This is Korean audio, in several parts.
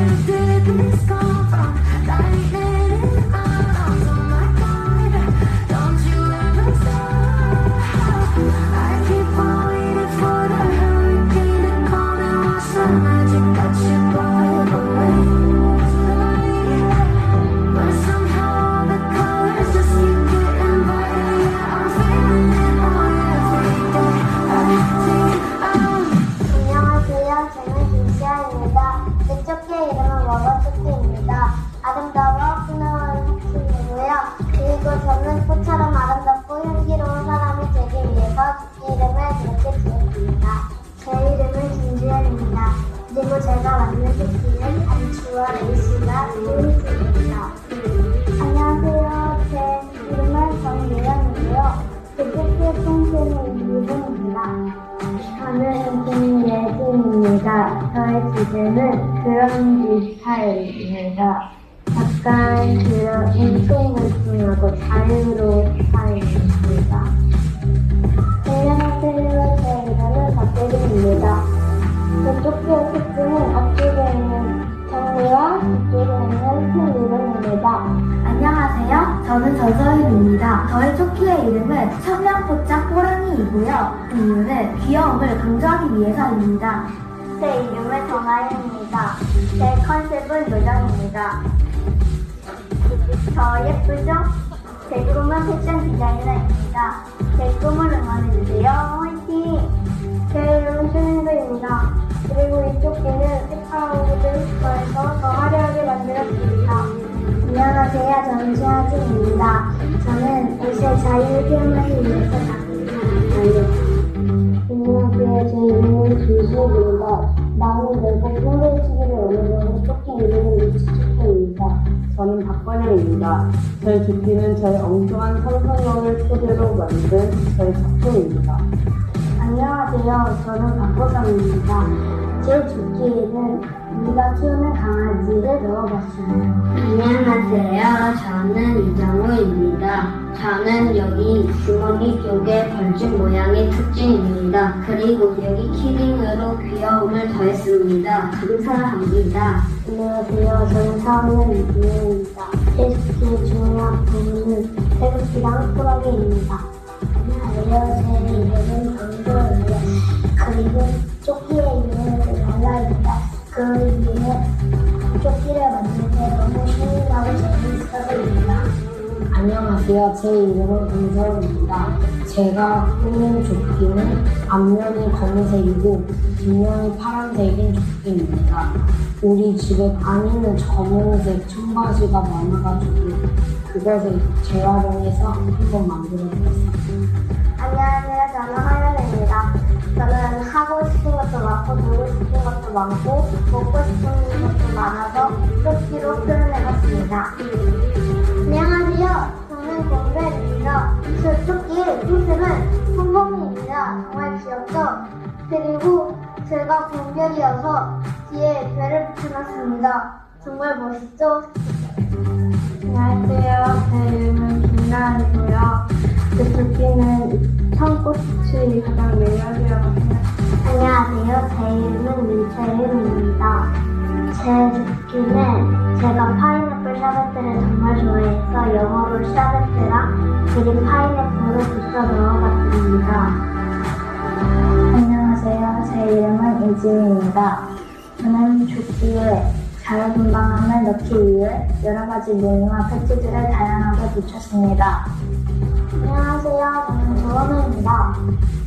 Music, music, music. 주제는 그런 스타일입니다. 약간 그런 운동물동하고 자유로운 스타일입니다. 안녕하세요. 제 이름은 박대리입니다. 제 조끼의 특징은 앞쪽에 있는 정리와 뒤쪽에 있는 큰 리본입니다. 안녕하세요. 저는 전서윤입니다. 저의 조끼의 이름은 천명포짝 호랑이이고요. 그 이유는 귀여움을 강조하기 위해서입니다. 제 이름은 정아윤입니다. 제 컨셉은 요정입니다. 저 예쁘죠? 제 꿈은 패션 디자이너입니다. 제 꿈을 응원해주세요. 화이팅! 제 이름은 최민수입니다. 그리고 이 조끼는 색깔 옷을 더해서 더 화려하게 만들었습니다. 안녕하세요. 저는 최하진입니다. 저는 옷의 자유를 표현하기 위해서 작품을 안녕하세요. 제 이름은 김수입니다. 나는 내고 폴로치기를 어느 정도 조끼 이름은 리치조끼입니다. 저는 박건영입니다. 저희 조끼는 저의 엉뚱한 상상력을 토대로 만든 저의 작품입니다. 안녕하세요. 저는 박보성입니다. 제 조끼에는 우리가 키우는 강아지를 넣어봤어요. 안녕하세요. 저는 이정우입니다. 저는 여기 주머니 쪽에 벌집 모양의 특징입니다. 그리고 여기 키링으로 귀여움을 더했습니다. 감사합니다. 안녕하세요. 저는 4학년 이준호입니다. 제 조끼의 중요한 부분은 태극기랑 호랑이입니다. 안녕하세요. 제 이름은 강도 안녕하세요. 제 이름은 김서울입니다. 제가 꾸민 조끼는 앞면이 검은색이고 뒷면이 파란색인 조끼입니다. 우리 집에 다니는 검은색 청바지가 많아가지고 그것을 재활용해서 한번 만들어봤어요. 안녕하세요. 저는 하연입니다. 저는 하고 싶은 것도 많고, 보고 싶은 것도 많고, 먹고 싶은 것도 많아서 조끼로 표현해봤습니다. 정말 귀엽죠? 그리고 제가 공별이어서 뒤에 별을 붙여놨습니다. 정말 멋있죠? 안녕하세요. 제 이름은 김나은이고요. 제 조끼는 청꽃이 가장 매력이라고 생각합니다. 안녕하세요. 제 이름은 민채윤입니다. 제 조끼는 제가 파인애플 샤베트를 정말 좋아해서 영어로 샤베트랑 그린 파인애플을 붙여 넣어봤습니다. 제 이름은 이지우입니다. 저는 조끼에 자유분방함을 넣기 위해 여러 가지 무늬와 패치들을 다양하게 붙였습니다. 안녕하세요. 저는 조원우입니다.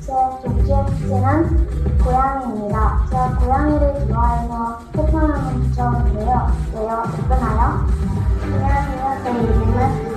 제 조끼의 특징은 고양이입니다. 제가 고양이를 좋아해서 패션함을 붙여봤는데요. 왜요? 예쁘나요? 안녕하세요. 제 이름은